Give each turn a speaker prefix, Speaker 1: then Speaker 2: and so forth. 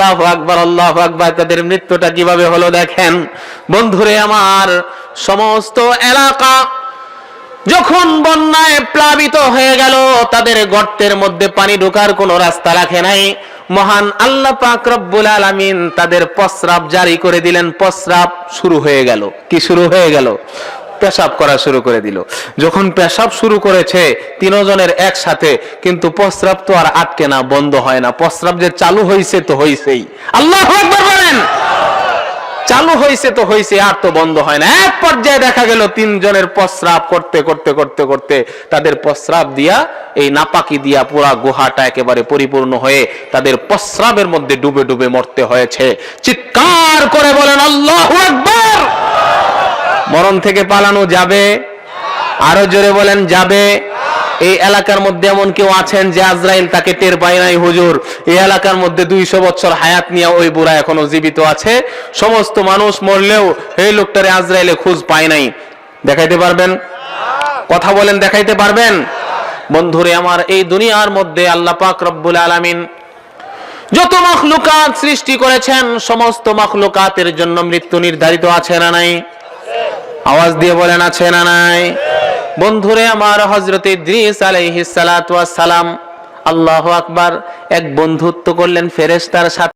Speaker 1: আল্লাহ আকবার আল্লাহ আকবার, তাদের মৃত্যুটা কীভাবে হলো দেখেন? বন্ধুরে আমার, সমস্ত এলাকা যখন বন্যায় প্লাবিত হয়ে গেল, তাদের গর্তের মধ্যে পানি ঢোকার কোনো রাস্তা রাখে নাই। মহান আল্লাহ পাক আলামিন তাদের প্রস্রাব জারি করে দিলেন। প্রস্রাব শুরু হয়ে গেল। কি শুরু হয়ে গেল? পেশাব করা শুরু করে দিল। যখন পেশাব শুরু করেছে, তিনজনের একসাথে, কিন্তু প্রস্রাব তো আর আটকে না, বন্ধ হয় না। প্রস্রাব যে চালু হয়েছে তো হয়েছেই আল্লাহ চালু হয়েছে তো হয়েছে আর তো বন্ধ হয় না। এক পর্যায়ে দেখা গেল, তিনজনের প্রস্রাব করতে করতে করতে করতে তাদের প্রস্রাব দিয়া, এই নাপাকি দিয়া পুরা গুহাটা একেবারে পরিপূর্ণ হয়ে তাদের প্রস্রাবের মধ্যে ডুবে ডুবে মরতে হয়েছে। চিৎকার করে বলেন আল্লাহ মরণ থেকে পালানো যাবে। আরও জোরে বলেন, যাবে। এই এলাকার মধ্যে এমন কেউ আছেন যে আজরাইল তাকে টের পায় নাই, হুজুর। এই এলাকার মধ্যে দুইশো বছর হায়াত নিয়ে ওই বুড়া এখনও জীবিত আছে। সমস্ত মানুষ মরলেও এই লোকটারে আজরাইলে খোঁজ পায় নাই। দেখাইতে পারবেন? কথা বলেন, দেখাইতে পারবেন? বন্ধুরে, আমার এই দুনিয়ার মধ্যে আল্লাহ পাক রব্বুল আলামিন যত মখলুকাত সৃষ্টি করেছেন, সমস্ত মখলুকাতের জন্য মৃত্যু নির্ধারিত আছে না নাই? আওয়াজ দিয়ে বলেন, আছে না নাই? বন্ধুরে, আমার হজরত ইদ্রিস আলাইহিস সালাম আল্লাহ আকবার এক বন্ধুত্ব করলেন ফেরেশতার সাথে।